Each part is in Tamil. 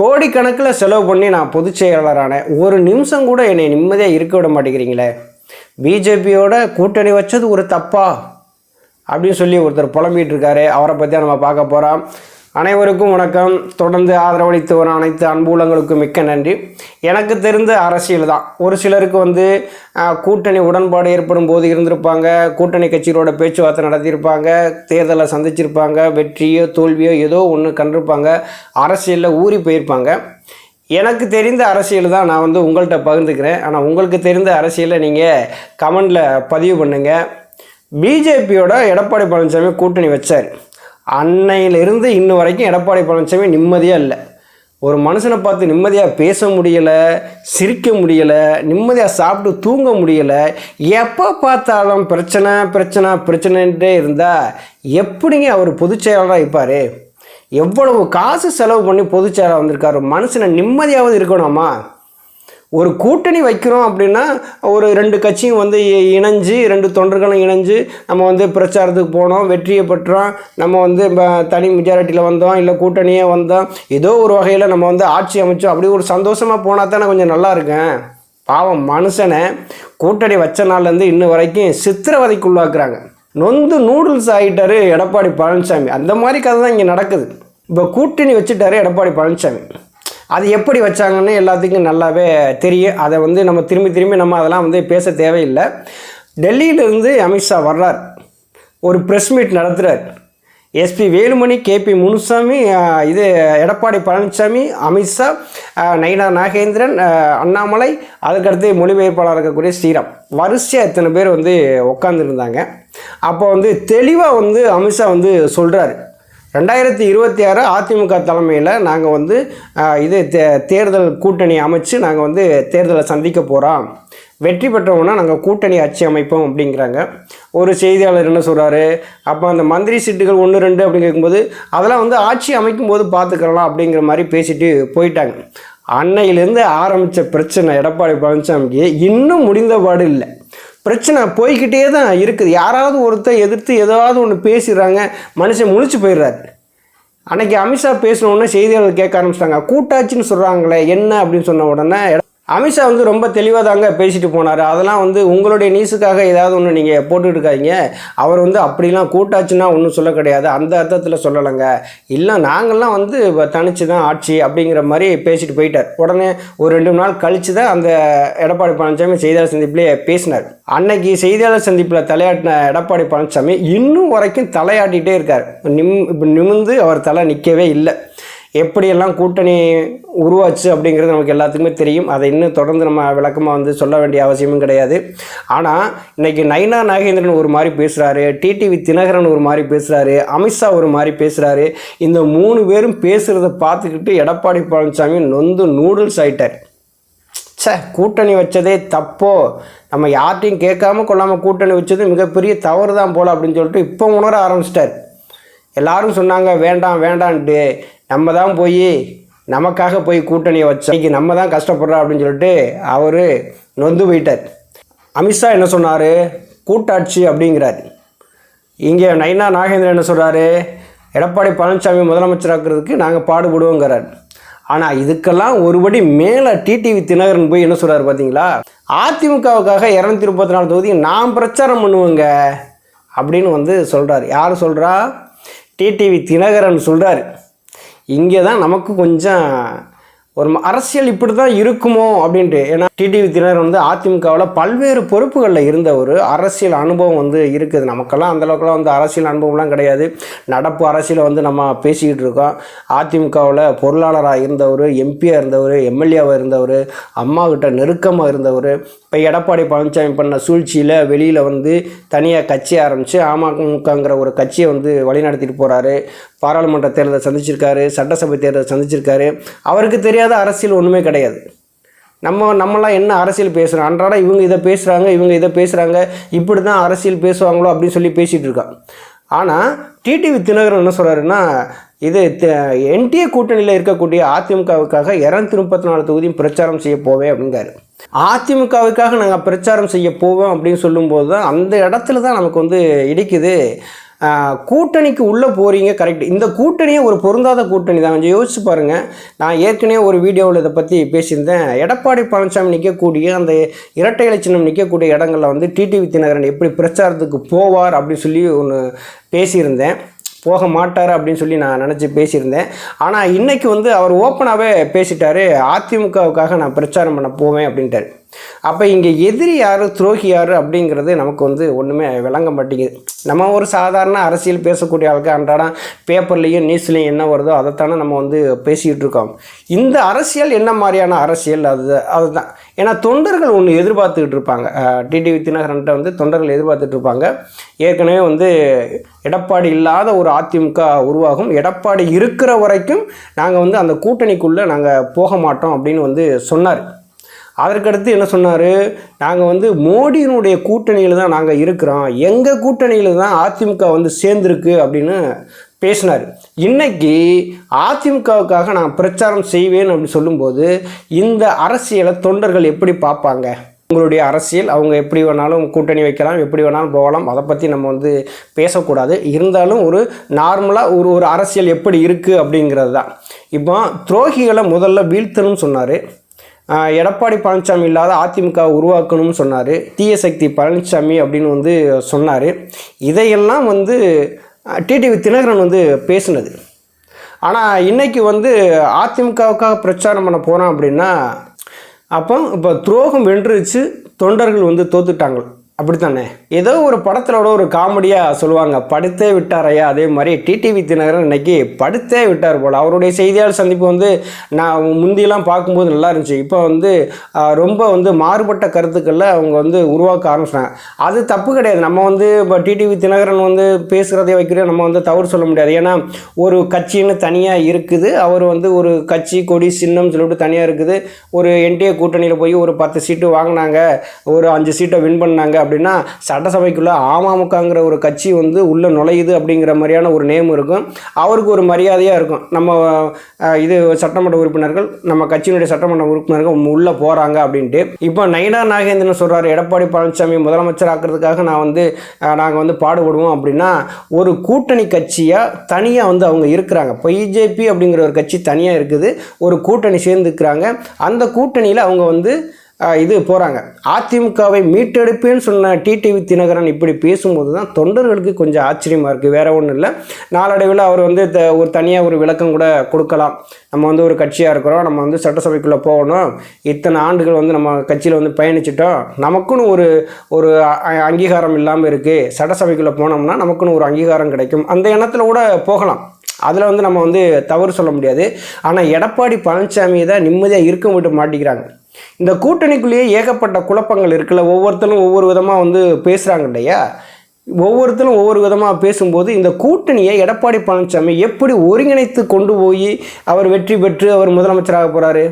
கோடிக்கணக்கில் செலவு பண்ணி நான் பொதுச் செயலாளரான ஒரு நிமிஷம் கூட என்னை நிம்மதியாக இருக்க விட மாட்டேங்கிறீங்களே? பிஜேபியோட கூட்டணி வச்சது ஒரு தப்பா? அப்படின்னு சொல்லி ஒருத்தர் புலம்பிட்டு இருக்காரு. அவரை பற்றி நம்ம பார்க்க போகிறோம் அனைவருக்கும் வணக்கம். தொடர்ந்து ஆதரவளித்து வரும் அனைத்து அன்புலங்களுக்கும் மிக்க நன்றி. எனக்கு தெரிந்த அரசியல் தான். ஒரு சிலருக்கு வந்து கூட்டணி உடன்பாடு ஏற்படும் போது இருந்திருப்பாங்க. கூட்டணி கட்சிகளோட பேச்சுவார்த்தை நடத்தியிருப்பாங்க. தேர்தலை சந்திச்சிருப்பாங்க. வெற்றியோ தோல்வியோ ஏதோ ஒன்று கண்டிருப்பாங்க. அரசியலில் ஊறி போயிருப்பாங்க. எனக்கு தெரிந்த அரசியல் தான் நான் வந்து உங்கள்கிட்ட பகிர்ந்துக்கிறேன். ஆனால் உங்களுக்கு தெரிந்த அரசியலை நீங்கள் கமெண்டில் பதிவு பண்ணுங்கள் பிஜேபியோட எடப்பாடி பழனிசாமி கூட்டணி வச்சார். அன்னையிலிருந்து இன்ன வரைக்கும் எடப்பாடி பழனிசாமி நிம்மதியாக இல்லை. ஒரு மனுஷனை பார்த்து நிம்மதியாக பேச முடியலை சிரிக்க முடியலை நிம்மதியாக சாப்பிட்டு தூங்க முடியலை எப்போ பார்த்தாலும் பிரச்சனை பிரச்சனை பிரச்சனைன்ட்டே இருந்தால் எப்படிங்க அவர் பொதுச் செயலாளராக இருப்பார்? எவ்வளவு காசு செலவு பண்ணி பொதுச் செயலாளர் வந்திருக்காரு? மனுஷனை நிம்மதியாவது இருக்கணுமா? ஒரு கூட்டணி வைக்கிறோம் அப்படின்னா ஒரு ரெண்டு கட்சியும் வந்து இ- இணைஞ்சு ரெண்டு தொண்டர்களும் இணைஞ்சு நம்ம வந்து பிரச்சாரத்துக்கு போனோம் வெற்றியை பெற்றோம் நம்ம வந்து தனி மெஜாரிட்டியில் வந்தோம் இல்லை கூட்டணியே வந்தோம் ஏதோ ஒரு வகையில் நம்ம வந்து ஆட்சி அமைச்சோம். அப்படி ஒரு சந்தோஷமாக போனால் தானே கொஞ்சம் நல்லா இருக்கேன். பாவம் மனுஷனை கூட்டணி வச்ச நாள்லேருந்து இன்ன வரைக்கும் சித்திரவதைக்கு உள்ளாக்குறாங்க நொந்து நூடுல்ஸ் ஆகிட்டாரு எடப்பாடி பழனிசாமி. அந்த மாதிரி கதை தான் இங்கே நடக்குது. இப்போ கூட்டணி வச்சுட்டாரு எடப்பாடி பழனிசாமி. அது எப்படி வச்சாங்கன்னு எல்லாத்துக்கும் நல்லாவே தெரியும். அதை வந்து நம்ம திரும்பி திரும்பி நம்ம அதெல்லாம் வந்து பேச தேவையில்லை. டெல்லியிலிருந்து அமித்ஷா வர்றார். ஒரு ப்ரெஸ் மீட் நடத்துகிறார் எஸ்பி வேலுமணி கேபி முனுசாமி இது எடப்பாடி பழனிசாமி அமித்ஷா நயினா நாகேந்திரன் அண்ணாமலை அதுக்கடுத்து மொழிபெயர்ப்பாளர் இருக்கக்கூடிய ஸ்ரீராம். வரிசையாக இத்தனை பேர் வந்து உட்காந்துருந்தாங்க அப்போ வந்து தெளிவாக வந்து அமித்ஷா வந்து சொல்கிறாரு ரெண்டாயிரத்தி இருபத்தி ஆறு அதிமுக தலைமையில் நாங்கள் வந்து இது தே- தேர்தல் கூட்டணி அமைச்சு நாங்கள் வந்து தேர்தலை சந்திக்க போகிறோம் வெற்றி பெற்றவங்கன்னா நாங்கள் கூட்டணி ஆட்சி அமைப்போம் அப்படிங்கிறாங்க. ஒரு செய்தியாளர் என்ன சொல்கிறாரு அப்போ அந்த மந்திரி சீட்டுகள் ஒன்று ரெண்டு அப்படின்னு கேட்கும்போது அதெல்லாம் வந்து ஆட்சி அமைக்கும் போது பார்த்துக்கலாம் அப்படிங்கிற மாதிரி பேசிட்டு போயிட்டாங்க. அன்னையிலேருந்து ஆரம்பித்த பிரச்சனை எடப்பாடி பழனிசாமிக்கு இன்னும் முடிந்தபாடு இல்லை. பிரச்சனை போய்கிட்டே தான் இருக்குது. யாராவது ஒருத்தர் எதிர்த்து ஏதாவது ஒன்று பேசிடுறாங்க மனுஷன் முழிச்சு போயிடுறாரு. அன்னைக்கு அமித்ஷா பேசினோடனே செய்தியாளர் கேட்க ஆரம்பிச்சிட்டாங்க. கூட்டாட்சின்னு சொல்கிறாங்களே என்ன அப்படின்னு சொன்ன உடனே அமித்ஷா வந்து ரொம்ப தெளிவாக தாங்க பேசிட்டு போனார். அதெல்லாம் வந்து உங்களுடைய நியூஸுக்காக ஏதாவது ஒன்று நீங்கள் போட்டுட்டு இருக்காதீங்க அவர் வந்து அப்படிலாம் கூட்டாச்சுன்னா ஒன்றும் சொல்ல கிடையாது. அந்த அர்த்தத்தில் சொல்லலைங்க. இல்லை நாங்கள்லாம் வந்து தனிச்சு தான் ஆட்சி அப்படிங்கிற மாதிரி பேசிட்டு போயிட்டார். உடனே ஒரு ரெண்டு மூணு நாள் கழிச்சு தான் அந்த எடப்பாடி பழனிசாமி செய்தியாளர் சந்திப்பிலே பேசினார். அன்னைக்கு செய்தியாளர் சந்திப்பில் தலையாட்டின எடப்பாடி பழனிசாமி இன்னும் வரைக்கும் தலையாட்டிகிட்டே இருக்கார். நிம் இப்போ நிமிந்து அவர் தலை நிற்கவே இல்லை. எப்படியெல்லாம் கூட்டணி உருவாச்சு அப்படிங்கிறது நமக்கு எல்லாத்துக்குமே தெரியும். அதை இன்னும் தொடர்ந்து நம்ம விளக்கமாக வந்து சொல்ல வேண்டிய அவசியமும் கிடையாது. ஆனால் இன்னைக்கு நைனா நாகேந்திரன் ஒரு மாதிரி பேசுகிறாரு டிடிவி தினகரன் ஒரு மாதிரி பேசுகிறாரு அமித்ஷா ஒரு மாதிரி பேசுகிறாரு இந்த மூணு பேரும் பேசுகிறத பார்த்துக்கிட்டு எடப்பாடி பழனிசாமி நொந்து நூடுல்ஸ் ஆயிட்டார். சே கூட்டணி வச்சதே தப்போ? நம்ம யார்ட்டையும் கேட்காம கொள்ளாமல் கூட்டணி வச்சது மிகப்பெரிய தவறு தான் போல அப்படின்னு சொல்லிட்டு இப்போ உணர ஆரம்பிச்சிட்டார். எல்லாரும் சொன்னாங்க வேண்டாம் வேண்டான்ட்டு நம்ம தான் போய் நமக்காக போய் கூட்டணியை வச்சு இன்றைக்கி நம்ம தான் கஷ்டப்படுறோம் அப்படின்னு சொல்லிட்டு அவர் நொந்து போயிட்டார். அமித்ஷா என்ன சொன்னார்? கூட்டாட்சி அப்படிங்கிறார். இங்கே நைனா நாகேந்திரன் என்ன சொல்கிறாரு எடப்பாடி பழனிசாமி முதலமைச்சராக்கிறதுக்கு நாங்கள் பாடுபடுவோங்கிறார். ஆனால் இதுக்கெல்லாம் ஒருபடி மேலே டிடிவி தினகரன் போய் என்ன சொல்கிறாரு பார்த்தீங்களா அதிமுகவுக்காக இரநூத்தி முப்பத்தி நாலு தொகுதி நான் பிரச்சாரம் பண்ணுவேங்க அப்படின்னு வந்து சொல்கிறார் யார் சொல்கிறா டிடிவி தினகரன் சொல்கிறாரு இங்கே தான் நமக்கு கொஞ்சம் ஒரு ம- அரசியல் இப்படி தான் இருக்குமோ அப்படின்ட்டு. ஏன்னா டிடிவி தினகரன் வந்து அதிமுகவில் பல்வேறு பொறுப்புகளில் இருந்த ஒரு அரசியல் அனுபவம் வந்து இருக்குது. நமக்கெல்லாம் அந்தளவுக்குலாம் வந்து அரசியல் அனுபவம்லாம் கிடையாது. நடப்பு அரசியலை வந்து நம்ம பேசிக்கிட்டு இருக்கோம். அதிமுகவில் பொருளாளராக இருந்தவர் எம்பியாக இருந்தவர் எம்எல்ஏவாக இருந்தவர் அம்மா கிட்ட நெருக்கமாக இருந்தவர் இப்போ எடப்பாடி பழனிசாமி பண்ண சூழ்ச்சியில் வெளியில் வந்து தனியாக கட்சி ஆரம்பித்து அமமுகங்கிற ஒரு கட்சியை வந்து வழிநடத்திட்டு போகிறாரு பாராளுமன்ற தேர்தலை சந்திச்சிருக்காரு சட்டசபை தேர்தலை சந்திச்சிருக்காரு. அவருக்கு தெரியாத அரசியல் ஒன்றுமே கிடையாது. நம்ம நம்மலாம் என்ன அரசியல் பேசுகிறோம் அன்றாட இவங்க இதை பேசுகிறாங்க இவங்க இதை பேசுகிறாங்க இப்படி தான் அரசியல் பேசுவாங்களோ அப்படின்னு சொல்லி பேசிகிட்டு இருக்கான். ஆனால் டிடிவி தினகரன் என்ன சொல்கிறாருன்னா இது என்டிஏ கூட்டணியில் இருக்கக்கூடிய அதிமுகவுக்காக இரநூத்தி முப்பத்தி நாலு தொகுதியும் பிரச்சாரம் செய்ய போவேன் அப்படிங்காரு அதிமுகவுக்காக நாங்கள் பிரச்சாரம் செய்ய போவோம் அப்படின்னு சொல்லும்போது தான் அந்த இடத்துல தான் நமக்கு வந்து இடிக்குது. கூட்டணிக்கு உள்ளே போகிறீங்க கரெக்ட் இந்த கூட்டணியே ஒரு பொருந்தாத கூட்டணி தான். கொஞ்சம் யோசிச்சு பாருங்கள் நான் ஏற்கனவே ஒரு வீடியோவில் இதை பற்றி பேசியிருந்தேன். எடப்பாடி பழனிசாமி நிற்கக்கூடிய அந்த இரட்டை இலை சின்னம் நிற்கக்கூடிய இடங்களில் வந்து டிடிவி தினகரன் எப்படி பிரச்சாரத்துக்கு போவார் அப்படின்னு சொல்லி ஒன்று பேசியிருந்தேன். போக மாட்டார் அப்படின்னு சொல்லி நான் நினச்சி பேசியிருந்தேன். ஆனால் இன்றைக்கி வந்து அவர் ஓப்பனாகவே பேசிட்டாரு. அதிமுகவுக்காக நான் பிரச்சாரம் பண்ண போவேன் அப்படின்ட்டார். அப்போ இங்கே எதிரி யார் துரோகி யார் அப்படிங்கிறது நமக்கு வந்து ஒன்றுமே விளங்க மாட்டேங்குது. நம்ம ஒரு சாதாரண அரசியல் பேசக்கூடிய ஆளுக்கு அன்றாடம் பேப்பர்லேயும் நியூஸ்லேயும் என்ன வருதோ அதைத்தானே நம்ம வந்து பேசிக்கிட்டு இருக்கோம். இந்த அரசியல் என்ன மாதிரியான அரசியல் அது அதுதான். ஏன்னா தொண்டர்கள் ஒன்று எதிர்பார்த்துக்கிட்டு இருப்பாங்க. டிடிவி தினகரன்ட்ட வந்து தொண்டர்கள் எதிர்பார்த்துட்டு இருப்பாங்க. ஏற்கனவே வந்து எடப்பாடி இல்லாத ஒரு அதிமுக உருவாகும். எடப்பாடி இருக்கிற வரைக்கும் நாங்கள் வந்து அந்த கூட்டணிக்குள்ளே நாங்கள் போக மாட்டோம் அப்படின்னு வந்து சொன்னார். அதற்கடுத்து என்ன சொன்னார்? நாங்கள் வந்து மோடியினுடைய கூட்டணியில் தான் நாங்கள் இருக்கிறோம். எங்கள் கூட்டணியில் தான் அதிமுக வந்து சேர்ந்துருக்கு அப்படின்னு பேசினார். இன்னைக்கு அதிமுகவுக்காக நான் பிரச்சாரம் செய்வேன் அப்படின்னு சொல்லும்போது இந்த அரசியலை தொண்டர்கள் எப்படி பார்ப்பாங்க? உங்களுடைய அரசியல் அவங்க எப்படி வேணாலும் கூட்டணி வைக்கலாம் எப்படி வேணாலும் போகலாம் அதை பற்றி நம்ம வந்து பேசக்கூடாது. இருந்தாலும் ஒரு நார்மலாக ஒரு ஒரு அரசியல் எப்படி இருக்குது அப்படிங்கிறது தான். இப்போ துரோகிகளை முதல்ல வீழ்த்தணும்னு சொன்னார். எடப்பாடி பழனிசாமி இல்லாத அதிமுக உருவாக்கணும்னு சொன்னார். தீய சக்தி பழனிசாமி அப்படின்னு வந்து சொன்னார். இதையெல்லாம் வந்து டிடிவி தினகரன் வந்து பேசினது. ஆனால் இன்றைக்கி வந்து அதிமுகவுக்காக பிரச்சாரம் பண்ண போகிறான் அப்படின்னா அப்போ இப்போ துரோகம் வென்றுச்சு தொண்டர்கள் வந்து தோத்துட்டாங்க. அப்படித்தானே? ஏதோ ஒரு படத்திலோட ஒரு காமெடியாக சொல்லுவாங்க படுத்தே விட்டாரையா அதே மாதிரி டிடிவி தினகரன் இன்னைக்கு படுத்தே விட்டார் போல். அவருடைய செய்தியாளர் சந்திப்பு வந்து நான் முந்தியெல்லாம் பார்க்கும்போது நல்லா இருந்துச்சு. இப்போ வந்து ரொம்ப வந்து மாறுபட்ட கருத்துக்களில் அவங்க வந்து உருவாக்க ஆரம்பிச்சிட்டாங்க. அது தப்பு கிடையாது. நம்ம வந்து இப்போ டிடிவி தினகரன் வந்து பேசுகிறதே வைக்கிறோம் நம்ம வந்து தவறு சொல்ல முடியாது. ஏன்னா ஒரு கட்சின்னு தனியாக இருக்குது. அவர் வந்து ஒரு கட்சி கொடி சின்னம் சொல்லிட்டு தனியாக இருக்குது. ஒரு என்டிஏ கூட்டணியில் போய் ஒரு பத்து சீட்டு வாங்கினாங்க. ஒரு அஞ்சு சீட்டை வின் பண்ணாங்க. அப்படின்னா சட்டசபைக்குள்ளே அமமுகங்கிற ஒரு கட்சி வந்து உள்ளே நுழையுது அப்படிங்கிற மாதிரியான ஒரு நேம் இருக்கும். அவருக்கு ஒரு மரியாதையாக இருக்கும். நம்ம இது சட்டமன்ற உறுப்பினர்கள் நம்ம கட்சியினுடைய சட்டமன்ற உறுப்பினர்கள் உள்ளே போகிறாங்க அப்படின்ட்டு. இப்போ நயனா நாகேந்திரன் சொல்கிறார் எடப்பாடி பழனிசாமி முதலமைச்சர் ஆக்கிறதுக்காக நான் வந்து நாங்கள் வந்து பாடுபடுவோம். அப்படின்னா ஒரு கூட்டணி கட்சியாக தனியாக வந்து அவங்க இருக்கிறாங்க. இப்போ பிஜேபி அப்படிங்கிற ஒரு கட்சி தனியாக இருக்குது. ஒரு கூட்டணி சேர்ந்துக்கிறாங்க அந்த கூட்டணியில் அவங்க வந்து இது போகிறாங்க அதிமுகவை மீட்டெடுப்பேன்னு சொன்ன டிடிவி தினகரன் இப்படி பேசும்போது தான் தொண்டர்களுக்கு கொஞ்சம் ஆச்சரியமாக இருக்குது வேற ஒன்றும் இல்லை. நாளடைவில் அவர் வந்து த- ஒரு தனியாக ஒரு விளக்கம் கூட கொடுக்கலாம். நம்ம வந்து ஒரு கட்சியாக இருக்கிறோம். நம்ம வந்து சட்டசபைக்குள்ளே போகணும். இத்தனை ஆண்டுகள் வந்து நம்ம கட்சியில் வந்து பயணிச்சிட்டோம். நமக்குன்னு ஒரு ஒரு அ- அங்கீகாரம் இல்லாமல் இருக்குது சட்டசபைக்குள்ளே போனோம்னா நமக்குன்னு ஒரு அங்கீகாரம் கிடைக்கும். அந்த எண்ணத்தில் கூட போகலாம். அதில் வந்து நம்ம வந்து தவறு சொல்ல முடியாது. ஆனால் எடப்பாடி பழனிசாமியை தான் நிம்மதியாக இருக்க மட்டும் மாட்டிக்கிறாங்க. இந்த கூட்டணிக்குள்ளேயே ஏகப்பட்ட குழப்பங்கள் இருக்குல்ல. ஒவ்வொருத்தரும் ஒவ்வொரு விதமாக வந்து பேசுகிறாங்க இல்லையா ஒவ்வொருத்தரும் ஒவ்வொரு விதமாக பேசும்போது இந்த கூட்டணியை எடப்பாடி பழனிசாமி எப்படி ஒருங்கிணைத்து கொண்டு போய் அவர் வெற்றி பெற்று அவர் முதலமைச்சராக போகிறாரு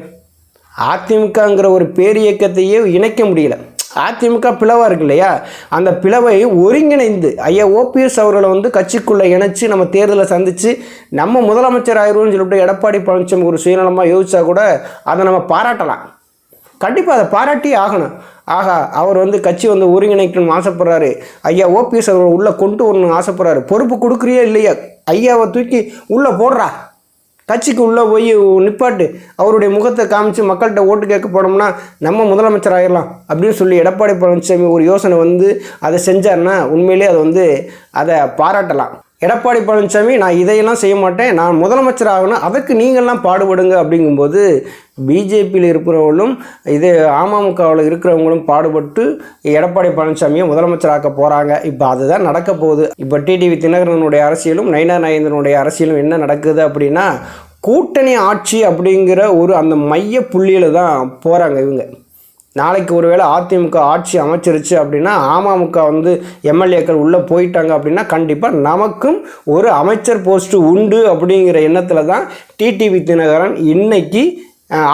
அதிமுகங்கிற ஒரு பேரியக்கத்தையே இணைக்க முடியல. அதிமுக பிளவாக இருக்கு இல்லையா அந்த பிளவை ஒருங்கிணைந்து ஐயா ஓபிஎஸ் அவர்களை வந்து கட்சிக்குள்ளே இணைச்சி நம்ம தேர்தலை சந்தித்து நம்ம முதலமைச்சர் ஆயிடுவோம்னு சொல்லிட்டு எடப்பாடி பழனிசாமி ஒரு சுயநலமாக யோசிச்சா கூட அதை நம்ம பாராட்டலாம். கண்டிப்பாக அதை பாராட்டி ஆகணும். ஆகா அவர் வந்து கட்சி வந்து ஒருங்கிணைக்கணும்னு ஆசைப்படுறாரு. ஐயா ஓபிஎஸ் அவர் உள்ளே கொண்டு வரணும்னு ஆசைப்படுறாரு. பொறுப்பு கொடுக்குறியா இல்லையா? ஐயாவை தூக்கி உள்ளே போடுறா. கட்சிக்கு உள்ளே போய் நிப்பாட்டு. அவருடைய முகத்தை காமிச்சு மக்கள்கிட்ட ஓட்டு கேட்க போனோம்னா நம்ம முதலமைச்சர் ஆயிடலாம் அப்படின்னு சொல்லி எடப்பாடி பழனிசாமி ஒரு யோசனை வந்து அதை செஞ்சார்னா உண்மையிலே அதை வந்து அதை பாராட்டலாம். எடப்பாடி பழனிசாமி நான் இதையெல்லாம் செய்ய மாட்டேன் நான் முதலமைச்சர் ஆகணும் அதுக்கு நீங்கள்லாம் பாடுபடுங்க அப்படிங்கும்போது பிஜேபியில் இருக்கிறவங்களும் இது அமமுகவில் இருக்கிறவங்களும் பாடுபட்டு எடப்பாடி பழனிசாமியை முதலமைச்சராக்க போகிறாங்க இப்போ அதுதான் நடக்க போகுது. இப்போ டிடிவி தினகரனுடைய அரசியலும் நயனா நாயந்திரனுடைய அரசியலும் என்ன நடக்குது அப்படின்னா கூட்டணி ஆட்சி அப்படிங்கிற ஒரு அந்த மைய புள்ளியில் தான் போகிறாங்க இவங்க. நாளைக்கு ஒருவேளை அதிமுக ஆட்சி அமைச்சிருச்சு அப்படின்னா அமமுக வந்து எம்எல்ஏக்கள் உள்ளே போயிட்டாங்க அப்படின்னா கண்டிப்பாக நமக்கும் ஒரு அமைச்சர் போஸ்ட்டு உண்டு அப்படிங்கிற எண்ணத்தில் தான் டிடிவி தினகரன் இன்னைக்கு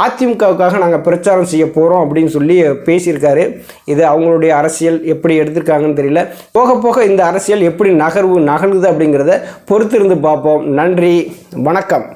அதிமுகவுக்காக நாங்கள் பிரச்சாரம் செய்ய போகிறோம் அப்படின்னு சொல்லி பேசியிருக்காரு. இது அவங்களுடைய அரசியல் எப்படி எடுத்திருக்காங்கன்னு தெரியல. போக போக இந்த அரசியல் எப்படி நகர்வு நகருது அப்படிங்கிறத பொறுத்திருந்து பார்ப்போம். நன்றி வணக்கம்.